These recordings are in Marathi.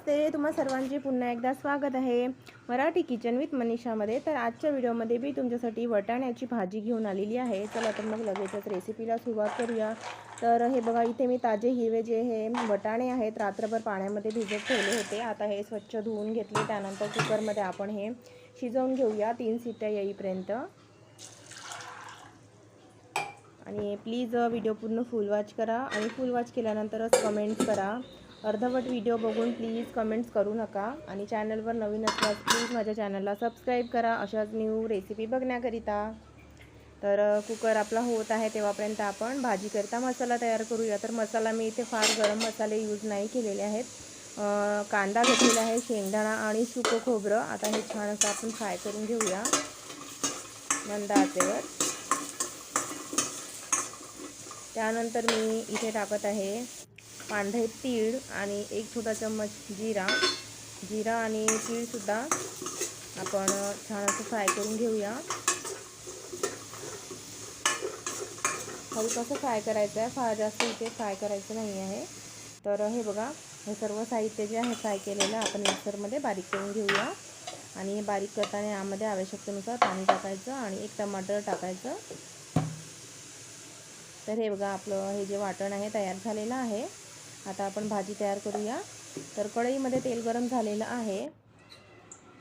नमस्ते. तुम्हा सर्वांचे पुन्हा एकदा स्वागत आहे मराठी किचन विथ मनीषामध्ये. तर आजच्या व्हिडिओमध्ये मी तुमच्यासाठी वटाण्याची भाजी घेऊन आलेली आहे. चला तर मग लगेचच रेसिपीला सुरुवात करूया. तर हे बघा इथे मी ताजे हिरवे जे हे वटाणे आहेत रात्रभर पाण्यामध्ये भिजत ठेवले होते. आता हे स्वच्छ धुवून घेतले. त्यानंतर कुकरमध्ये आपण हे शिजवून घेऊया. तीन सिट्ट्या येईपर्यंत. आणि प्लीज व्हिडिओ पूर्ण फुल वॉच करा. आणि फुल वॉच केल्यानंतरच कमेंट करा. अर्धवट व्हिडिओ बघून प्लीज कमेंट्स करू नका. आणि चॅनलवर नवीन असल्यास प्लीज माझ्या चॅनलला सबस्क्राईब करा. अशाच न्यू रेसिपी बघण्याकरिता. तर कुकर आपला होत आहे तेव्हापर्यंत आपण भाजीकरिता मसाला तयार करूया. तर मसाला मी इथे फार गरम मसाले यूज नाही केलेले आहेत. कांदा घेतलेला आहे शेंगदाणा आणि सुकं खोबरं. आता हे छान असं आपण फ्राय करून घेऊया. मंद आचेवर. त्यानंतर मी इथे टाकत आहे पांढरे तीळ आणि एक छोटा चम्मच जिरा. जिरा आणि तीळसुद्धा आपण छान असं फ्राय करून घेऊया. हलकंसं फ्राय करायचं आहे फार जास्त इथे फ्राय करायचं नाही आहे. तर हे बघा हे सर्व साहित्य जे आहे फ्राय केलेलं आपण मिक्सरमध्ये बारीक करून घेऊया. आणि हे बारीक करताना यामध्ये आवश्यकतेनुसार पाणी टाकायचं आणि एक टमाटर टाकायचं. तर हे बघा आपलं हे जे वाटण आहे तयार झालेलं आहे. आता आपण भाजी तयार करूया. तर कढईमध्ये तेल गरम झालेलं आहे.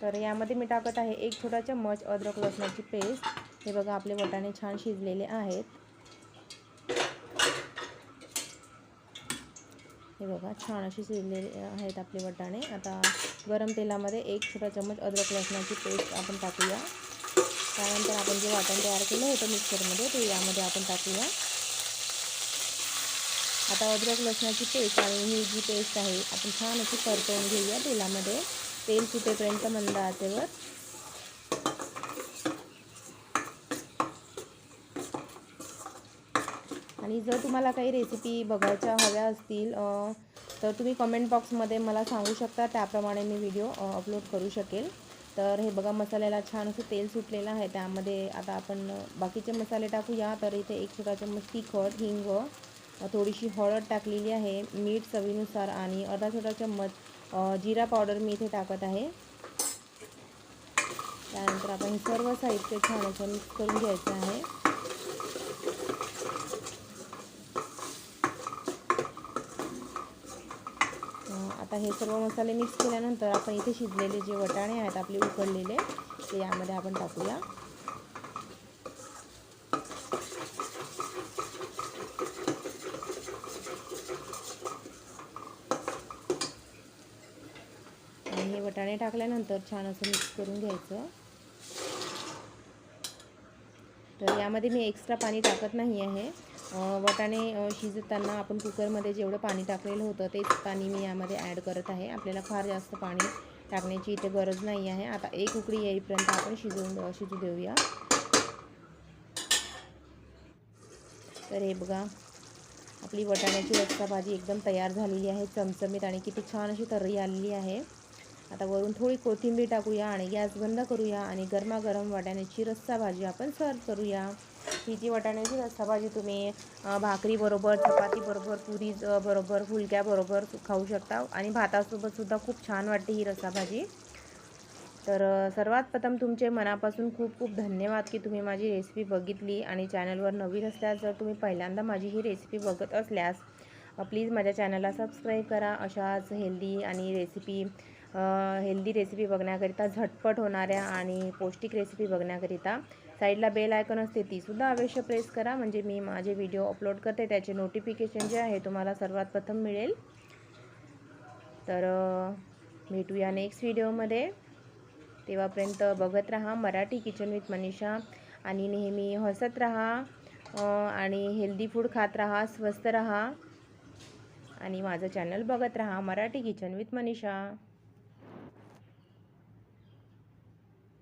तर यामध्ये मी टाकत आहे एक छोटा चम्मच अद्रक लसणाची पेस्ट. हे बघा आपले वटाणे छान शिजलेले आहेत. हे बघा छान असे शिजलेले आहेत आपले वटाणे. आता गरम तेलामध्ये एक छोटा चम्मच अद्रक लसणाची पेस्ट आपण टाकूया. त्यानंतर आपण जे वाटण तयार केलं होतं मिक्सरमध्ये ते यामध्ये आपण टाकूया. आता अद्रक लसणाची पेस्ट आणि ही जी पेस्ट आहे. आपण छान अशी परतवून घेऊया तेलामध्ये. तेल सुटेपर्यंत मंद आचेवर. आणि जर तुम्हाला काही रेसिपी बघायच्या हव्या असतील तर तुम्ही कमेंट बॉक्समध्ये मला सांगू शकता. त्याप्रमाणे मी व्हिडिओ अपलोड करू शकेल. तर हे बघा मसाल्याला छान असं तेल सुटलेलं आहे. त्यामध्ये आता आपण बाकीचे मसाले टाकूया. तर इथे एक छोटा चम्मच तिखट हिंग थोडीशी हळद टाकलेली आहे मीठ चवीनुसार आणि अर्धा छोटा चम्मच जिरा पावडर मी इथे टाकत आहे. त्यानंतर आपण सर्व साहित्य छान असं मिक्स करून घ्यायचं आहे. आता हे सर्व मसाले मिक्स केल्यानंतर आपण इथे शिजलेले जे वटाणे आहेत आपले उकडलेले ते यामध्ये आपण टाकूया आणि हे वटाणे टाकल्यानंतर छान असं मिक्स करून घ्यायचं. तर यामध्ये मी एक्स्ट्रा पाणी टाकत नाही आहे. वटाणे शिजताना आपण कुकरमध्ये जेवढं पाणी टाकलेलं होतं तेच पाणी मी यामध्ये ॲड करत आहे. आपल्याला फार जास्त पाणी टाकण्याची इथे गरज नाही आहे. आता एक उकडी येईपर्यंत आपण शिजवून शिजू देऊया. तर हे बघा आपली वटाण्याची रस्सा भाजी एकदम तयार झालेली आहे चमचमीत आणि किती छान अशी तर्री आलेली आहे. आता वरून थोडी कोथिंबीर टाकूया आणि गॅस बंद करूया आणि गरमागरम वाटाण्याची रस्सा भाजी आपण सर्व करूया. ही जी वाटाण्याची रस्सा भाजी तुम्ही भाकरीबरोबर चपातीबरोबर पुरी बरोबर फुलक्याबरोबर खाऊ शकता आणि भातासोबतसुद्धा खूप छान वाटते ही रस्सा भाजी. तर सर्वात प्रथम तुमचे मनापासून खूप खूप धन्यवाद की तुम्ही माझी रेसिपी बघितली आणि चॅनलवर नवीन असल्यास जर तुम्ही पहिल्यांदा माझी ही रेसिपी बघत असल्यास प्लीज माझ्या चॅनलला सबस्क्राईब करा. अशाच हेल्दी आणि रेसिपी हेल्दी रेसिपी बघण्याकरिता झटपट होणाऱ्या आणि पौष्टिक रेसिपी बघण्याकरिता साईडला बेल आयकॉन असते तीसुद्धा अवश्य प्रेस करा. म्हणजे मी माझे व्हिडिओ अपलोड करते. त्याचे नोटिफिकेशन जे आहे तुम्हाला सर्वात प्रथम मिळेल. तर भेटूया नेक्स्ट व्हिडिओमध्ये तेव्हापर्यंत बघत राहा मराठी किचन विथ मनीषा. आणि नेहमी हसत राहा आणि हेल्दी फूड खात राहा स्वस्त राहा. आणि माझं चॅनल बघत राहा मराठी किचन विथ मनीषा.